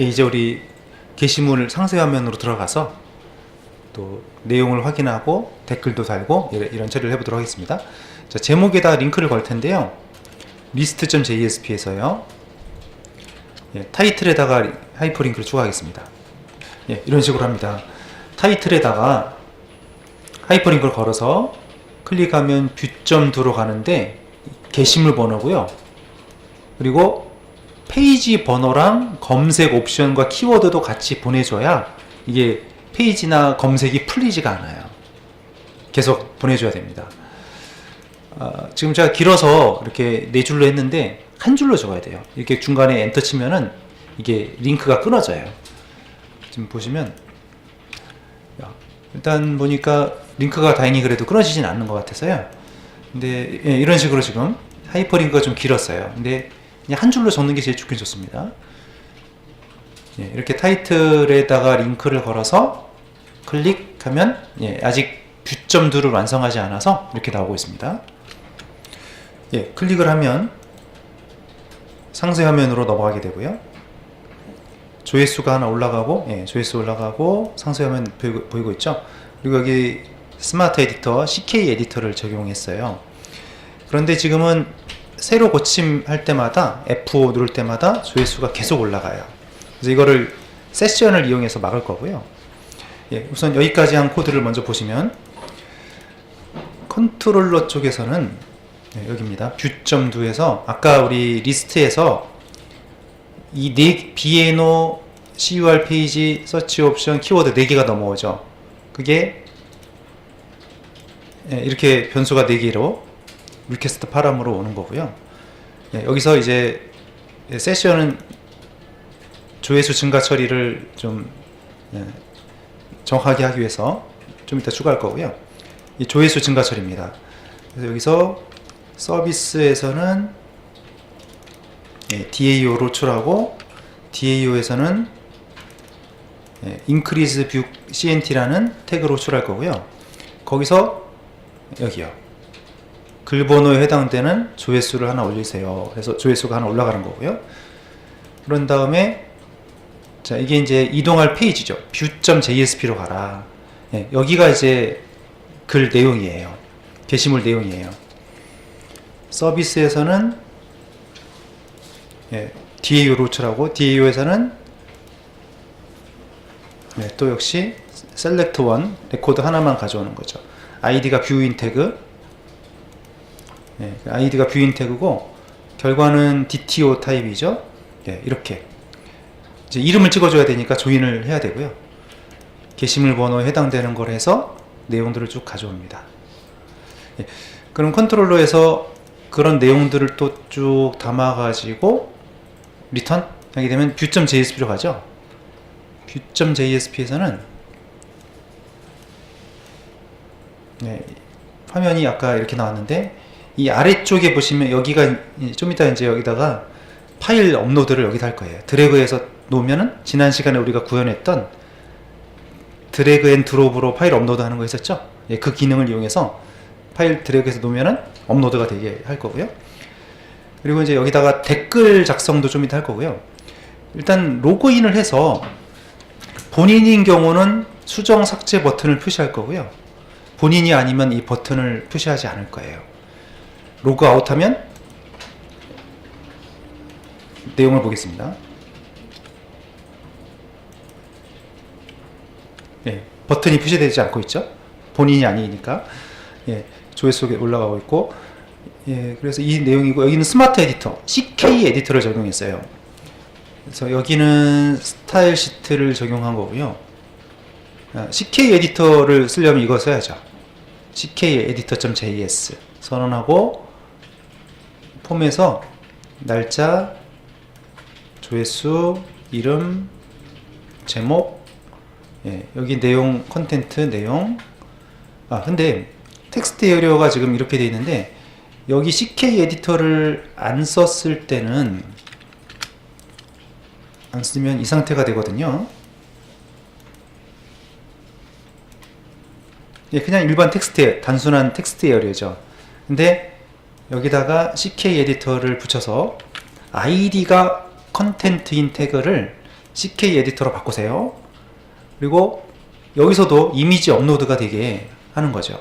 예, 이제 우리 게시물 상세 화면으로 들어가서 또 내용을 확인하고 댓글도 달고 이런, 처리를 해보도록 하겠습니다. 자, 제목에다 링크를 걸 텐데요. list.jsp에서요. 예, 타이틀에다가 리- 하이퍼링크를 추가하겠습니다. 예, 이런 식으로 합니다. 타이틀에다가 하이퍼링크를 걸어서 클릭하면 뷰점두로 가는데 게시물 번호고요. 그리고 페이지 번호랑 검색 옵션과 키워드도 같이 보내줘야 이게 페이지나 검색이 풀리지가 않아요. 계속 보내줘야 됩니다. 아, 지금 제가 길어서 이렇게 네 줄로 했는데 한 줄로 적어야 돼요. 이렇게 중간에 엔터 치면은 이게 링크가 끊어져요. 지금 보시면 야, 일단 보니까 링크가 다행히 그래도 끊어지진 않는 것 같아서요. 근데 예, 이런 식으로 지금 하이퍼링크가 좀 길었어요. 근데 한 줄로 적는 게 제일 좋긴 좋습니다. 예, 이렇게 타이틀에다가 링크를 걸어서 클릭하면 예, 아직 뷰점들을 완성하지 않아서 이렇게 나오고 있습니다. 예, 클릭을 하면 상세 화면으로 넘어가게 되고요. 조회수가 하나 올라가고, 예, 조회수 올라가고 상세 화면 보이고, 보이고 있죠. 그리고 여기 스마트 에디터, CK 에디터를 적용했어요. 그런데 지금은 새로 고침할 때마다 F5 누를 때마다 조회수가 계속 올라가요. 그래서 이거를 세션을 이용해서 막을 거고요. 예, 우선 여기까지 한 코드를 먼저 보시면 컨트롤러 쪽에서는 네, 여기입니다. 뷰점두에서 아까 우리 리스트에서 이 네 비에노 CUR 페이지 서치 옵션 키워드 4개가 넘어오죠. 그게 예, 이렇게 변수가 4개로 리퀘스트 파람으로 오는 거고요. 예, 여기서 이제 세션은 조회수 증가 처리를 좀 예, 정확하게 하기 위해서 좀 이따 추가할 거고요. 이 조회수 증가 처리입니다. 그래서 여기서 서비스에서는 예, DAO 로출하고 DAO에서는 예, increase view CNT라는 태그로 출할 거고요. 거기서 여기요. 글 번호에 해당되는 조회수를 하나 올리세요. 그래서 조회수가 하나 올라가는 거고요. 그런 다음에 자 이게 이제 이동할 페이지죠. view.jsp로 가라. 예, 여기가 이제 글 내용이에요. 게시물 내용이에요. 서비스에서는 예, DAO 로출하고 DAO에서는 네, 또 역시 select one 레코드 하나만 가져오는 거죠. 아이디가 뷰인 태그, 예, 아이디가 뷰인 태그고 결과는 DTO 타입이죠. 예, 이렇게 이제 이름을 찍어줘야 되니까 조인을 해야 되고요. 게시물 번호에 해당되는 걸 해서 내용들을 쭉 가져옵니다. 예, 그럼 컨트롤러에서 그런 내용들을 또 쭉 담아가지고 리턴 하게 되면 view.jsp로 가죠. view.jsp에서는 네, 화면이 아까 이렇게 나왔는데 이 아래쪽에 보시면 여기가 이- 좀 이따 이제 여기다가 파일 업로드를 여기다 할 거예요. 드래그해서 놓으면은 지난 시간에 우리가 구현했던 드래그 앤 드롭으로 파일 업로드 하는 거 있었죠? 예, 그 기능을 이용해서 파일 드래그해서 놓으면은 업로드가 되게 할 거고요. 그리고 이제 여기다가 댓글 작성도 좀 이따 할 거고요. 일단 로그인을 해서 본인인 경우는 수정 삭제 버튼을 표시할 거고요. 본인이 아니면 이 버튼을 표시하지 않을 거예요. 로그아웃 하면 내용을 보겠습니다. 예, 버튼이 표시되지 않고 있죠. 본인이 아니니까. 예, 조회수에 올라가고 있고. 예, 그래서 이 내용이고 여기는 스마트 에디터, CK 에디터를 적용했어요. 그래서 여기는 스타일 시트를 적용한 거고요. 아, CK 에디터를 쓰려면 이거 써야죠. CK 에디터.js 선언하고 폼에서 날짜, 조회수, 이름, 제목, 예, 여기 내용, 컨텐트 내용. 아, 근데 텍스트 에어리어가 지금 이렇게 돼 있는데 여기 CK 에디터를 안 썼을 때는 안 쓰면 이 상태가 되거든요. 예, 그냥 일반 텍스트, 단순한 텍스트 에어리어죠. 근데 여기다가 CK 에디터를 붙여서 아이디가 컨텐트인 태그를 CK 에디터로 바꾸세요. 그리고 여기서도 이미지 업로드가 되게 하는 거죠.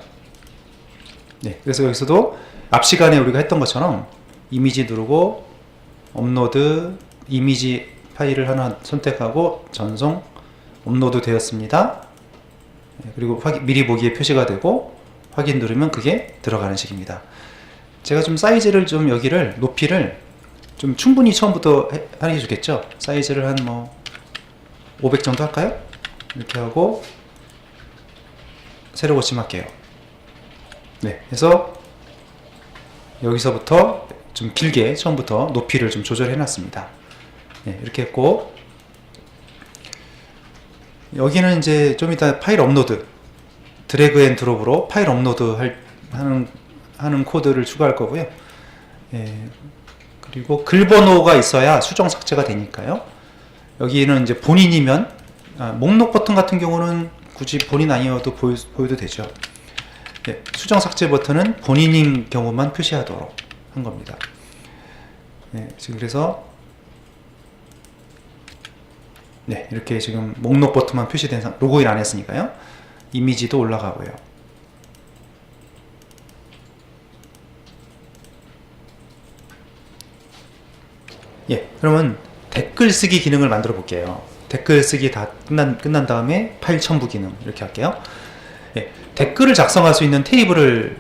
네, 그래서 여기서도 앞 시간에 우리가 했던 것처럼 이미지 누르고 업로드 이미지 파일을 하나 선택하고 전송 업로드 되었습니다. 네, 그리고 미리 보기에 표시가 되고 확인 누르면 그게 들어가는 식입니다. 제가 좀 사이즈를 좀 여기를 높이를 좀 충분히 처음부터 해- 하는 게 좋겠죠. 사이즈를 한 뭐 500 정도 할까요? 이렇게 하고 세로 고침할게요. 네, 그래서 여기서부터 좀 길게 처음부터 높이를 좀 조절해 놨습니다. 네, 이렇게 했고 여기는 이제 좀 이따 파일 업로드 드래그 앤 드롭으로 파일 업로드 할, 하는 하는 코드를 추가할 거고요. 예, 그리고 글 번호가 있어야 수정 삭제가 되니까요. 여기는 이제 본인이면 아, 목록 버튼 같은 경우는 굳이 본인 아니어도 보여, 보여 도 되죠. 예, 수정 삭제 버튼은 본인인 경우만 표시하도록 한 겁니다. 예, 지금 그래서 네 이렇게 지금 목록 버튼만 표시된 상 로그인 안 했으니까요. 이미지도 올라가고요. 예, 그러면 댓글 쓰기 기능을 만들어 볼게요. 댓글 쓰기 다 끝난, 끝난 다음에 파일 첨부 기능 이렇게 할게요. 예, 댓글을 작성할 수 있는 테이블을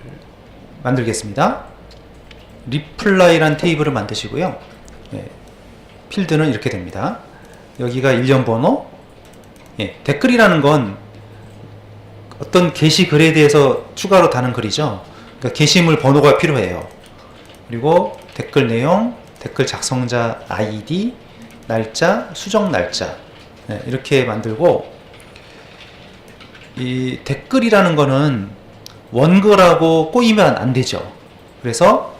만들겠습니다. 리플라이란 테이블을 만드시고요. 예, 필드는 이렇게 됩니다. 여기가 일련 번호. 예, 댓글이라는 건 어떤 게시 글에 대해서 추가로 다는 글이죠. 그러니까 게시물 번호가 필요해요. 그리고 댓글 내용, 댓글 작성자 아이디, 날짜, 수정 날짜 네, 이렇게 만들고 이 댓글이라는 거는 원글하고 꼬이면 안 되죠. 그래서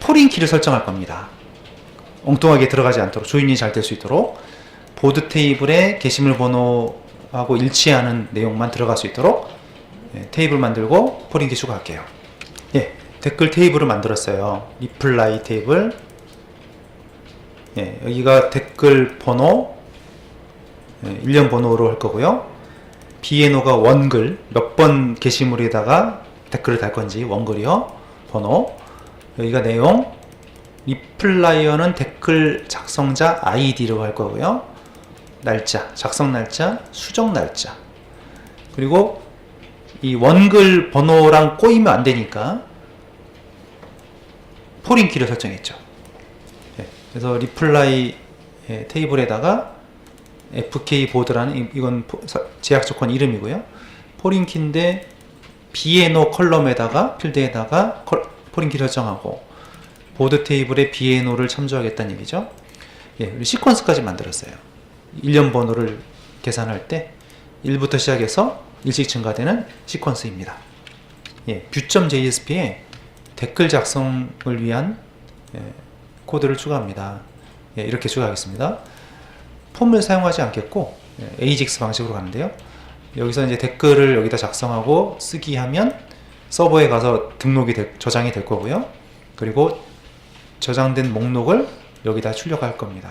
포린 키를 설정할 겁니다. 엉뚱하게 들어가지 않도록 조인이 잘 될 수 있도록 보드 테이블에 게시물 번호하고 일치하는 내용만 들어갈 수 있도록 예, 테이블 만들고 포린 키 추가할게요. 예, 댓글 테이블을 만들었어요. 리플라이 테이블. 예, 여기가 댓글 번호, 예, 일련 번호로 할 거고요. 비에노가 원글, 몇 번 게시물에다가 댓글을 달 건지 원글이요. 번호. 여기가 내용. 리플라이어는 댓글 작성자 아이디로 할 거고요. 날짜, 작성 날짜, 수정 날짜. 그리고 이 원글 번호랑 꼬이면 안 되니까 포린 키를 설정했죠. 예, 그래서 리플라이 예, 테이블에다가 FK 보드라는 이- 이건 제약 조건 이름이고요. 포린 키인데 비에노 컬럼에다가 필드에다가 컬- 포린 키 설정하고 보드 테이블에 비에노를 참조하겠다는 얘기죠. 예, 시퀀스까지 만들었어요. 일련 번호를 계산할 때 1부터 시작해서 일씩 증가되는 시퀀스입니다. 예, 뷰.jsp에 댓글 작성을 위한 예, 코드를 추가합니다. 예, 이렇게 추가하겠습니다. 폼을 사용하지 않겠고 예, AJAX 방식으로 가는데요. 여기서 이제 댓글을 여기다 작성하고 쓰기 하면 서버에 가서 등록이 될- 저장이 될 거고요. 그리고 저장된 목록을 여기다 출력할 겁니다.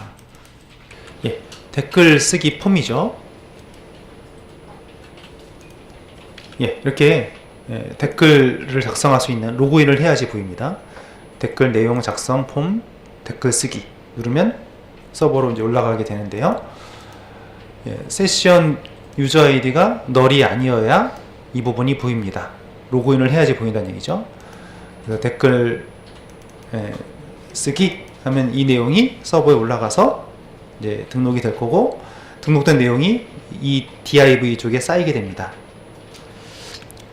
예, 댓글 쓰기 폼이죠. 예, 이렇게 예, 댓글을 작성할 수 있는 로그인을 해야지 보입니다. 댓글 내용 작성 폼, 댓글 쓰기 누르면 서버로 이제 올라가게 되는데요. 예, 세션 유저 아이디가 널이 아니어야 이 부분이 보입니다. 로그인을 해야지 보인다는 얘기죠. 그래서 댓글 예, 쓰기 하면 이 내용이 서버에 올라가서 이제 등록이 될 거고 등록된 내용이 이 div 쪽에 쌓이게 됩니다.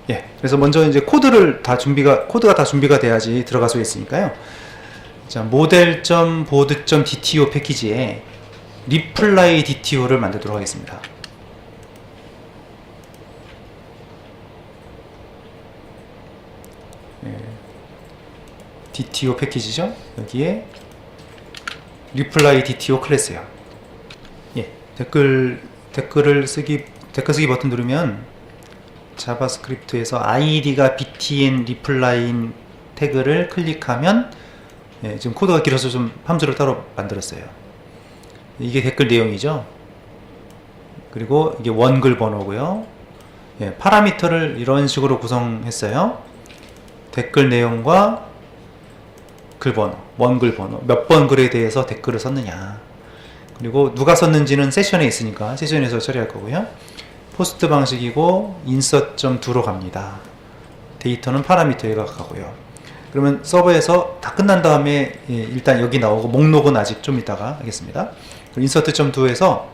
예, 그래서 먼저 이제 코드를 다 준비가 코드가 다 준비가 돼야지 들어갈 수 있으니까요. 자, 모델.보드.dto 패키지에 리플라이 DTO를 만들도록 하겠습니다. 예, DTO 패키지죠. 여기에 리플라이 DTO 클래스요. 예, 댓글 댓글을 쓰기 댓글 쓰기 버튼 누르면 자바스크립트에서 id가 btn 리플라인 태그를 클릭하면 예, 지금 코드가 길어서 좀 함수를 따로 만들었어요. 이게 댓글 내용이죠. 그리고 이게 원글 번호고요. 예, 파라미터를 이런 식으로 구성했어요. 댓글 내용과 글 번호, 원글 번호, 몇 번 글에 대해서 댓글을 썼느냐. 그리고 누가 썼는지는 세션에 있으니까 세션에서 처리할 거고요. 포스트 방식이고 인서트.do로 갑니다. 데이터는 파라미터에 가고요. 그러면 서버에서 다 끝난 다음에 예, 일단 여기 나오고 목록은 아직 좀 이따가 하겠습니다. 인서트.do에서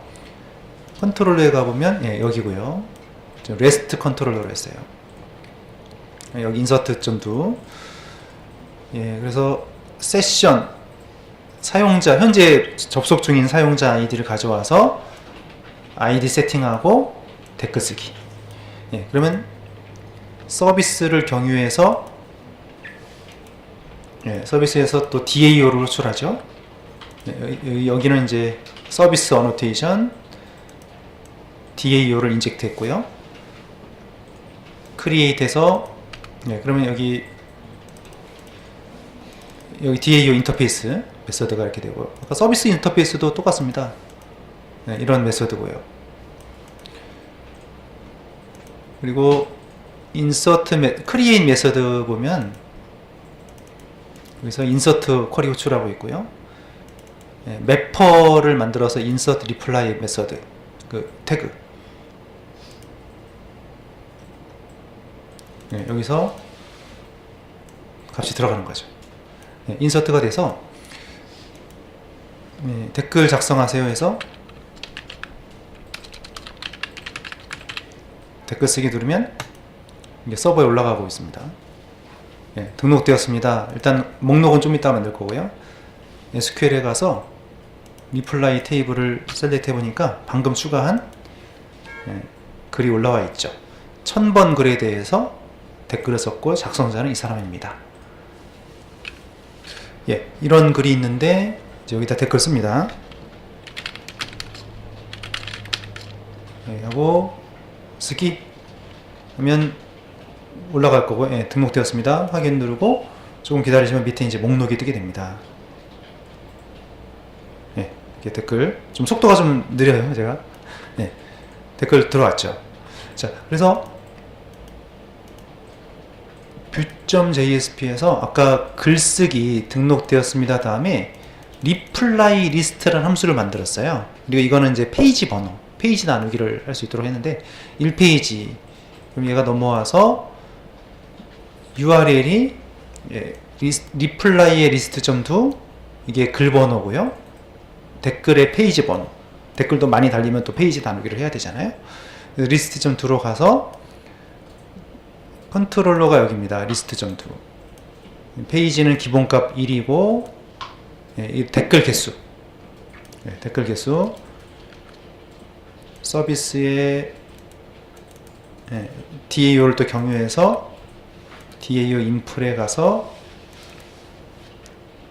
컨트롤러에 가보면 예, 여기고요. 레스트 컨트롤러로 했어요. 예, 여기 인서트.do 예, 그래서 세션 사용자 현재 접속 중인 사용자 아이디를 가져와서 아이디 세팅하고 댓글 쓰기. 예, 그러면 서비스를 경유해서 예, 서비스에서 또 DAO를 호출하죠. 예, 여기, 여기는 이제 서비스 어노테이션 DAO를 인젝트 했고요. 크리에이트해서 예, 그러면 여기 여기 DAO 인터페이스 메서드가 이렇게 되고 아까 서비스 인터페이스도 똑같습니다. 네, 이런 메서드고요. 그리고 인서트 메, 크리에이트 메서드 보면 여기서 인서트 쿼리 호출하고 있고요. 예, 매퍼를 만들어서 인서트 리플라이 메서드 그 태그 예, 여기서 값이 들어가는 거죠. 예, 인서트가 돼서 예, 댓글 작성하세요 해서 댓글 쓰기 누르면 이게 서버에 올라가고 있습니다. 예, 등록되었습니다. 일단 목록은 좀 이따 만들 거고요. SQL에 가서 리플라이 테이블을 셀렉트 해보니까 방금 추가한 예, 글이 올라와 있죠. 1000번 글에 대해서 댓글을 썼고 작성자는 이 사람입니다. 예, 이런 글이 있는데 여기다 댓글 씁니다. 예, 하고 쓰기 하면 올라갈 거고 예, 등록되었습니다. 확인 누르고 조금 기다리시면 밑에 이제 목록이 뜨게 됩니다. 예, 이게 댓글 좀 속도가 좀 느려요, 제가. 예, 댓글 들어왔죠. 자, 그래서 vue.jsp에서 아까 글쓰기 등록되었습니다 다음에 리플라이 리스트라는 함수를 만들었어요. 그리고 이거는 이제 페이지 번호, 페이지 나누기를 할 수 있도록 했는데 1페이지 그럼 얘가 넘어와서 URL이 예, 리스, 리플라이의 리스트.do 이게 글 번호고요. 댓글의 페이지 번호. 댓글도 많이 달리면 또 페이지 나누기를 해야 되잖아요. 리스트.do로 가서 컨트롤러가 여기입니다. 리스트.do. 페이지는 기본값 1이고 예, 이 댓글 개수. 예, 댓글 개수. 서비스의 예, DAO를 또 경유해서 DAO 인풀에 가서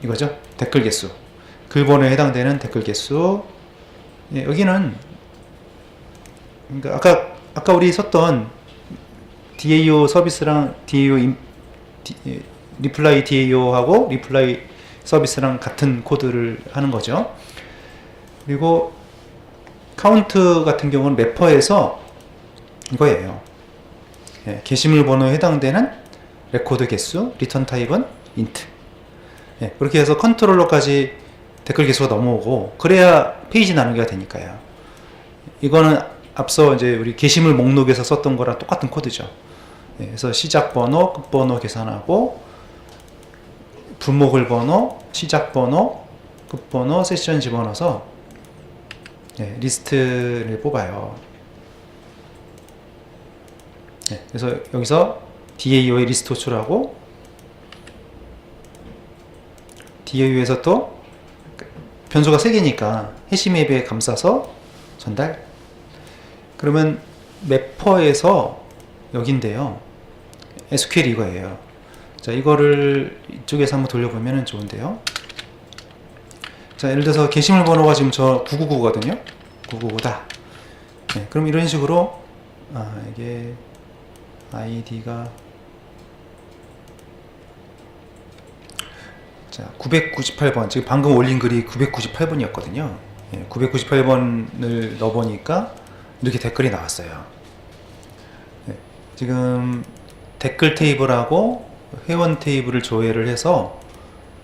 이거죠. 댓글 개수. 글 번호에 해당되는 댓글 개수. 예, 여기는 그러니까 아까 아까 우리 썼던 DAO 서비스랑 DAO 인, 디, 예, 리플라이 DAO하고 리플라이 서비스랑 같은 코드를 하는 거죠. 그리고 카운트 같은 경우는 매퍼에서 이거예요. 예, 게시물 번호에 해당되는 레코드 개수, 리턴 타입은 인트. 예, 그렇게 해서 컨트롤러까지 댓글 개수가 넘어오고 그래야 페이지 나누기가 되니까요. 이거는 앞서 이제 우리 게시물 목록에서 썼던 거랑 똑같은 코드죠. 예, 그래서 시작 번호, 끝 번호 계산하고 분목을 번호, 시작 번호, 끝 번호, 세션 집어넣어서 예, 리스트를 뽑아요. 예, 그래서 여기서 DAO의 리스트 호출하고 DAO에서 또 변수가 3개니까 해시맵에 감싸서 전달. 그러면 매퍼에서 여긴데요. SQL 이거예요. 자 이거를 이쪽에서 한번 돌려보면 좋은데요. 자 예를 들어서 게시물 번호가 지금 저 999거든요. 999다. 네, 그럼 이런 식으로 아 이게 아이디가 자 998번 지금 방금 올린 글이 998번이었거든요 예, 998번을 넣어보니까 이렇게 댓글이 나왔어요. 네, 지금 댓글 테이블하고 회원 테이블을 조회를 해서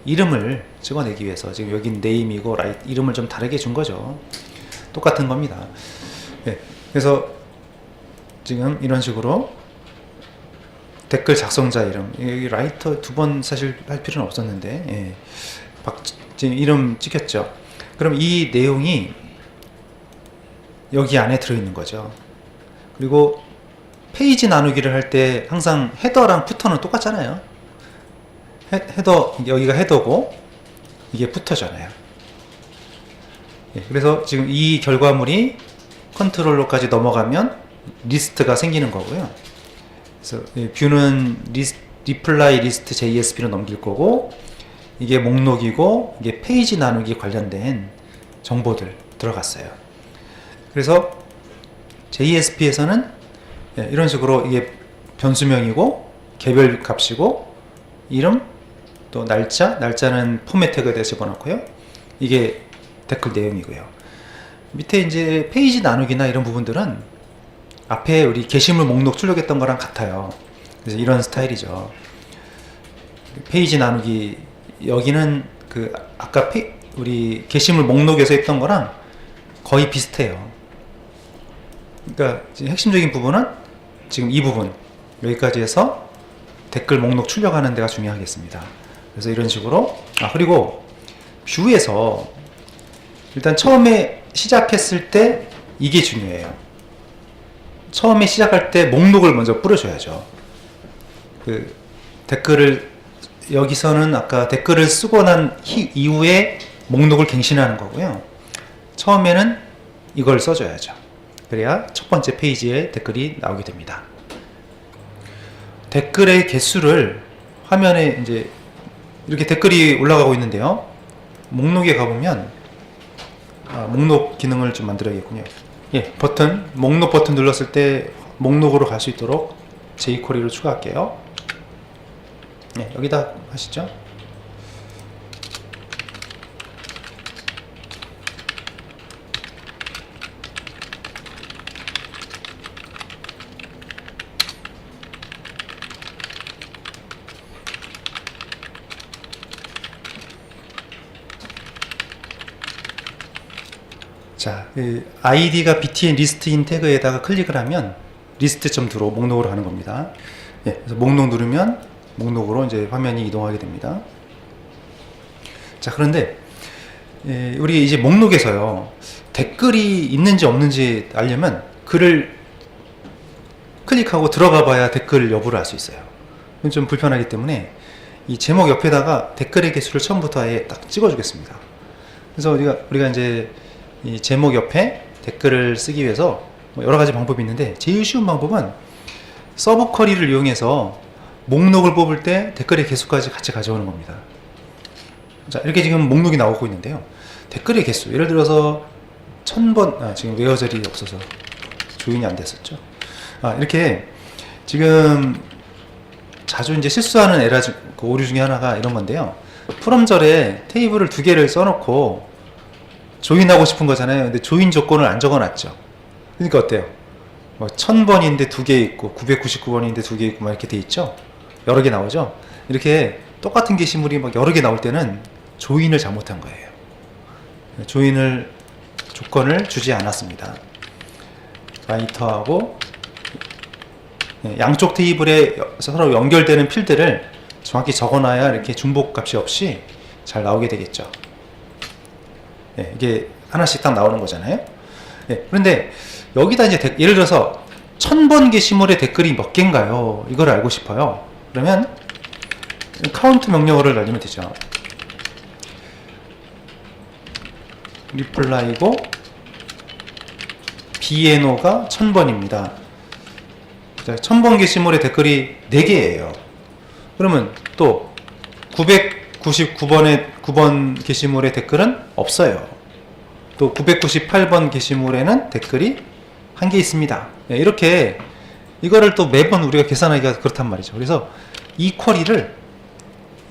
이름을 찍어내기 위해서 지금 여긴 네임이고 라이 이름을 좀 다르게 준 거죠. 똑같은 겁니다. 네, 그래서 지금 이런 식으로 댓글 작성자 이름 여기 라이터 두 번 사실 할 필요는 없었는데 예. 박 지금 이름 찍혔죠. 그럼 이 내용이 여기 안에 들어있는 거죠. 그리고 페이지 나누기를 할 때 항상 헤더랑 푸터는 똑같잖아요. 헤, 헤더 여기가 헤더고 이게 푸터잖아요. 예, 그래서 지금 이 결과물이 컨트롤러까지 넘어가면 리스트가 생기는 거고요. 그래서 이 뷰는 리플라이 리스트 JSP로 넘길 거고 이게 목록이고 이게 페이지 나누기 관련된 정보들 들어갔어요. 그래서 JSP에서는 예, 이런 식으로 이게 변수명이고 개별 값이고 이름 또 날짜 날짜는 포맷 태그에 집어넣고요. 이게 댓글 내용이고요. 밑에 이제 페이지 나누기나 이런 부분들은 앞에 우리 게시물 목록 출력했던 거랑 같아요. 그래서 이런 스타일이죠. 페이지 나누기 여기는 그 아까 페, 우리 게시물 목록에서 했던 거랑 거의 비슷해요. 그러니까 핵심적인 부분은 지금 이 부분 여기까지 해서 댓글 목록 출력하는 데가 중요하겠습니다. 그래서 이런 식으로 아 그리고 뷰에서 일단 처음에 시작했을 때 이게 중요해요. 처음에 시작할 때 목록을 먼저 뿌려줘야죠. 그 댓글을 여기서는 아까 댓글을 쓰고 난 히- 이후에 목록을 갱신하는 거고요. 처음에는 이걸 써줘야죠. 그래야 첫 번째 페이지에 댓글이 나오게 됩니다. 댓글의 개수를 화면에 이제 이렇게 댓글이 올라가고 있는데요. 목록에 가보면 아, 목록 기능을 좀 만들어야겠군요. 예, 버튼 목록 버튼 눌렀을 때 목록으로 갈 수 있도록 jQuery로 추가할게요. 네, 여기다 하시죠. 자, 그 id가 btn 리스트인 태그에다가 클릭을 하면 리스트.드로 목록으로 가는 겁니다. 예, 그래서 목록 누르면 목록으로 이제 화면이 이동하게 됩니다. 자, 그런데 예, 우리 이제 목록에서요 댓글이 있는지 없는지 알려면 글을 클릭하고 들어가 봐야 댓글 여부를 알 수 있어요. 이건 좀 불편하기 때문에 이 제목 옆에다가 댓글의 개수를 처음부터 아예 딱 찍어주겠습니다. 그래서 우리가 우리가 이제 이 제목 옆에 댓글을 쓰기 위해서 뭐 여러 가지 방법이 있는데 제일 쉬운 방법은 서브 쿼리를 이용해서 목록을 뽑을 때 댓글의 개수까지 같이 가져오는 겁니다. 자 이렇게 지금 목록이 나오고 있는데요. 댓글의 개수 예를 들어서 천번 아, 지금 외어절이 없어서 조인이 안 됐었죠. 아 이렇게 지금 자주 이제 실수하는 에라 중- 그 오류 중에 하나가 이런 건데요. 프롬절에 테이블을 두 개를 써놓고 조인하고 싶은 거잖아요. 근데 조인 조건을 안 적어놨죠. 그러니까 어때요? 뭐 1000번인데 두 개 있고 999번인데 두 개 있고 막 이렇게 돼 있죠. 여러 개 나오죠. 이렇게 똑같은 게시물이 막 여러 개 나올 때는 조인을 잘못한 거예요. 조인을 조건을 주지 않았습니다. 라이터하고 예, 양쪽 테이블에 여- 서로 연결되는 필드를 정확히 적어놔야 이렇게 중복 값이 없이 잘 나오게 되겠죠. 예, 이게 하나씩 딱 나오는 거잖아요. 예, 그런데 여기다 이제 댓- 예를 들어서 천 번 게시물의 댓글이 몇 개인가요? 이걸 알고 싶어요. 그러면 카운트 명령어를 날리면 되죠. 리플라이고 비에노가 천 번입니다. 천번 게시물의 댓글이 4개예요. 그러면 또 999번의 9번 게시물의 댓글은 없어요. 또 998번 게시물에는 댓글이 한 개 있습니다. 네, 이렇게 이거를 또 매번 우리가 계산하기가 그렇단 말이죠. 그래서 이 쿼리를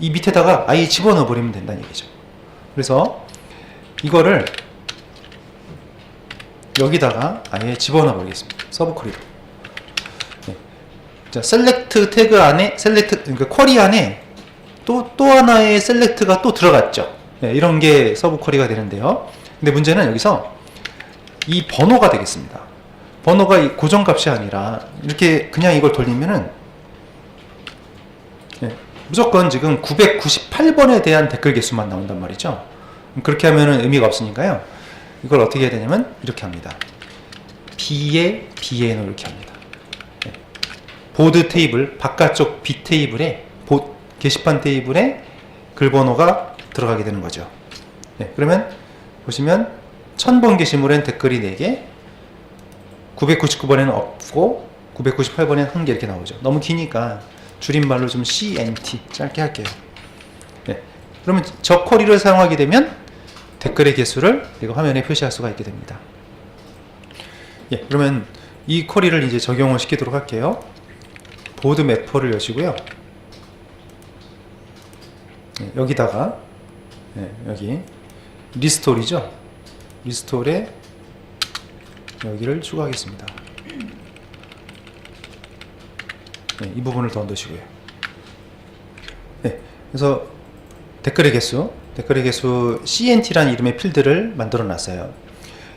이 밑에다가 아예 집어넣어 버리면 된다는 얘기죠. 그래서 이거를 여기다가 아예 집어넣어 버리겠습니다. 서브 쿼리로. 네. 자, 셀렉트 태그 안에 셀렉트 그러니까 쿼리 안에 또 또 하나의 셀렉트가 또 들어갔죠. 네, 이런 게 서브 쿼리가 되는데요. 근데 문제는 여기서 이 번호가 되겠습니다. 번호가 이 고정값이 아니라 이렇게 그냥 이걸 돌리면은 예, 무조건 지금 998번에 대한 댓글 개수만 나온단 말이죠. 그렇게 하면은 의미가 없으니까요. 이걸 어떻게 해야 되냐면 이렇게 합니다. B에 B에 이렇게 합니다. 예. 보드 테이블 바깥쪽 B 테이블에 보, 게시판 테이블에 글 번호가 들어가게 되는 거죠. 네, 그러면 보시면 1000번 게시물엔 댓글이 4개, 999번에는 없고 998번에는 1개 이렇게 나오죠. 너무 기니까 줄임말로 좀 CNT 짧게 할게요. 네. 그러면 저 쿼리를 사용하게 되면 댓글의 개수를 이거 화면에 표시할 수가 있게 됩니다. 예, 그러면 이 쿼리를 이제 적용을 시키도록 할게요. 보드 매퍼를 여시고요. 예, 여기다가 예, 여기 리스톨이죠. 리스톨에 여기를 추가하겠습니다. 네, 이 부분을 더 넣으시고요. 네, 그래서 댓글의 개수, 댓글의 개수 CNT라는 이름의 필드를 만들어 놨어요.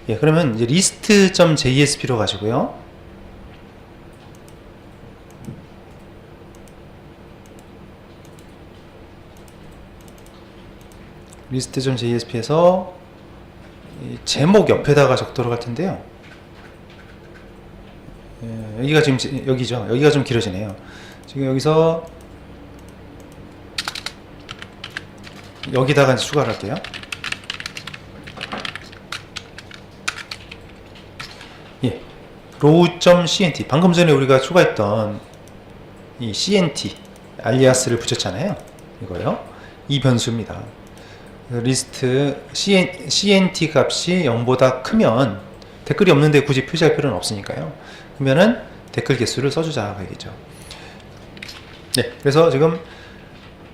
예, 그러면 이제 list.jsp로 가시고요. list.jsp에서 제목 옆에다가 적도록 할 텐데요. 예, 여기가 지금 지- 여기죠. 여기가 좀 길어지네요. 지금 여기서 여기다가 추가를 할게요. 예, row.cnt 방금 전에 우리가 추가했던 이 cnt 알리아스를 붙였잖아요. 이거요. 이 변수입니다. 리스트 CN, CNT 값이 0보다 크면 댓글이 없는데 굳이 표시할 필요는 없으니까요. 그러면은 댓글 개수를 써주자 되겠죠. 네, 그래서 지금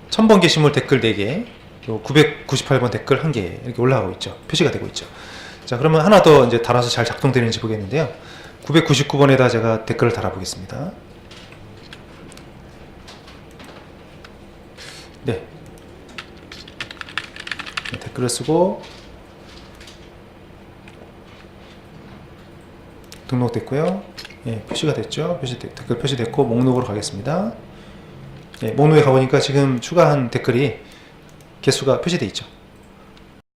1000번 게시물 댓글 4개, 998번 댓글 1개 이렇게 올라가고 있죠. 표시가 되고 있죠. 자, 그러면 하나 더 이제 달아서 잘 작동되는지 보겠는데요. 999번에다 제가 댓글을 달아보겠습니다. 네, 네, 댓 글을 쓰고 등록됐고요. 예, 표시가 됐죠. 표시 댓글 표시됐고 목록으로 가겠습니다. 예, 목록에 가보니까 지금 추가한 댓글이 개수가 표시돼 있죠.